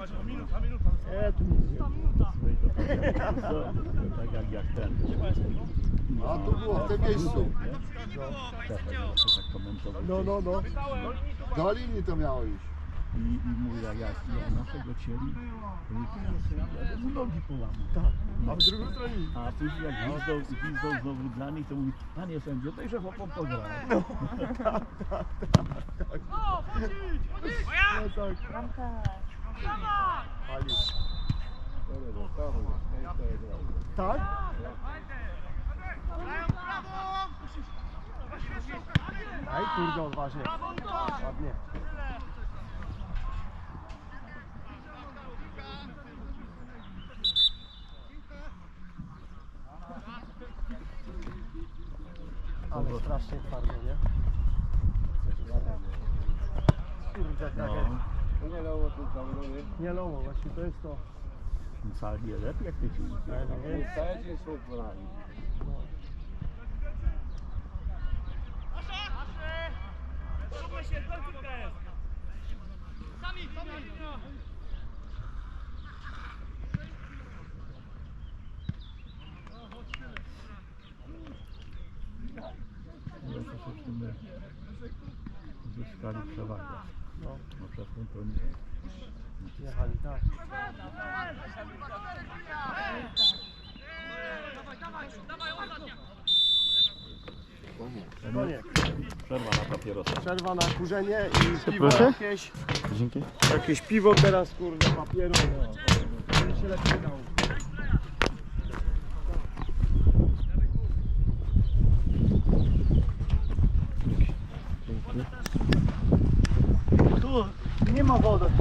Nie, tu nic nie. To tak, tak jak, jak ten. A to było w tym miejscu. Tak, tak. No, no, no. Do linii to miało iść. I, i mówi, jak, jak, jak naszego cieli, mu nogi połamał. Tak. A w drugą stronę. A później jak gwizdał, gwizdał znowu dla nich, to mówi, panie sędzio, to że chłopom pograł. No tak. Pali. Tak? Aj kurde odważnie. Ładnie. Ale strasznie twardo, nie? Kurde, No, tak Nie loło tylko, Nie loło, właśnie to jest to. sali lepiej jak ty ci Ale no nie. My zyskali przewagę. No, No przedtem to nie. jechali tak. Koniec. Przerwa na papierosa. Przerwa na kurzenie i piwo Proszę? jakieś. Dzięki. Jakieś piwo teraz, kurde, papieru. No, się lepiej dało. Tu nie ma wody.